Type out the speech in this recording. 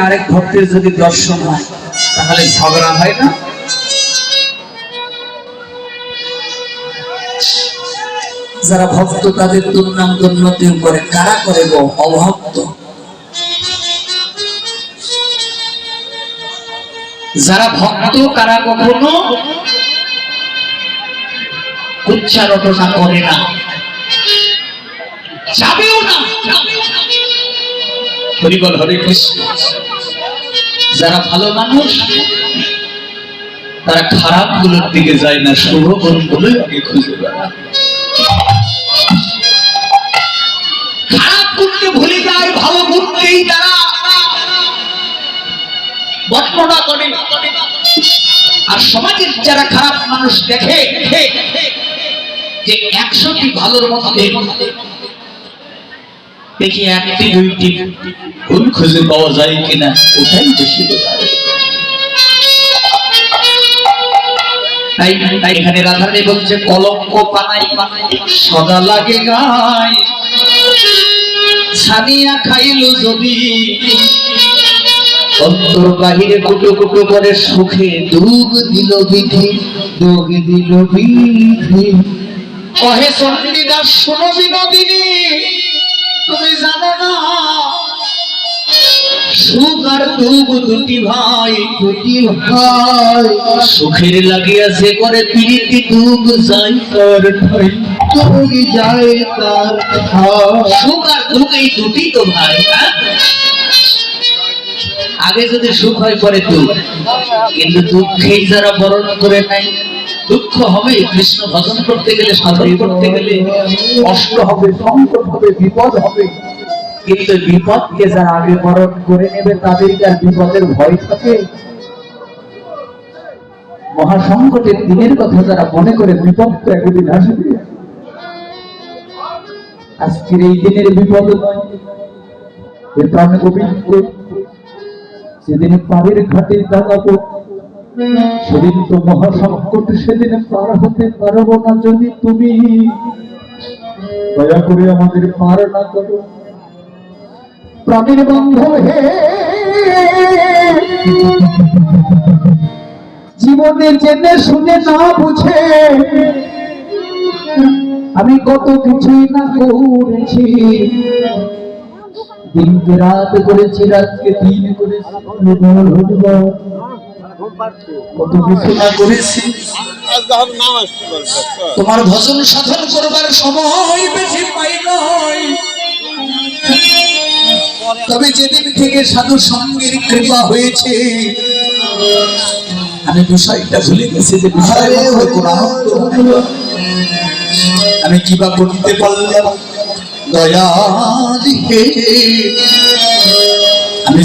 আরেক ভক্তের যদি দর্শন হয়, তাহলে ঝগড়া হয় না? যারা ভক্ত, তাদের দুর্নাম দুর্নতি করে কারা করে গো? অভক্ত। যারা ভক্ত কারা কখনো উচ্চারণা করে না। যাবেও না। হরিবল, হরে কৃষ্ণ। যারা ভালো মানুষ, তারা খারাপগুলোর দিকে যায় না, শুভগুলো আগে খুঁজে খারাপ গুণকে ভুলে যায়, ভালো গুণকেই তারা বর্ণনা করে। আর সমাজের যারা খারাপ মানুষ দেখে, যে একশোটি ভালোর মধ্যে দেখি একটি, দুইটি ভুল খুঁজে পাওয়া যায় কিনা, ওটাই বেশি। তাই তাই এখানে রাধারানী বলছে, কলঙ্ক পানাই, সদা লাগে গায় ছানিয়া খাইল যদি, অন্তর বাহিরে কুটো কুটো করে সুখে দুগ দিল বিধি দুগ দিল বিধি কহে চণ্ডীদাস শোনো বিনোদিনী সুখ আর দুটি ভাই দুটি ভাই। সুখের লাগিয়া যে করে পিড়িতি দুঃখ যাই তার ঠাই তুমি যাই তার সুখ আর দুঃখ এই দুটি তো ভাই হ্যাঁ? আগে যদি সুখ হয় পরে দুঃখ কিন্তু দুঃখেই যারা বরণ করে নাই দুঃখ হবে, কৃষ্ণ ভজন করতে গেলে, সাধন করতে গেলে, কষ্ট হবে, সংকট হবে, বিপদ হবে। কিন্তু বিপদকে যারা আগে বরণ করে নেবে, তাদেরকে আর বিপদের ভয় থাকে। মহাসংকটের দিনের কথা যারা মনে করে, বিপদ তো একদিন আসবে। আজকের এই দিনের বিপদ সেদিন ঘাটে দাঁড়াবো, সেদিন তো মহাসংকট সেদিন পার হতে পারব না যদি তুমি। দয়া করে আমাদের পার না করো। প্রাণের বন্ধ হে। জীবনে জেনে শুনে না বুঝে। আমি কত কিছুই না করেছি। দিনকে রাত করেছি, রাতকে দিন করেছি। কত কিছু না করেছি। তোমার ভজন সাধন করবার সময় বেশি পাই নাই। তবে যেদিন থেকে সাধু সঙ্গের কৃপা হয়েছে আমি বিষয়টা ভুলে গেছি যে আমি কি বা করতে পারলাম? দয়া আমি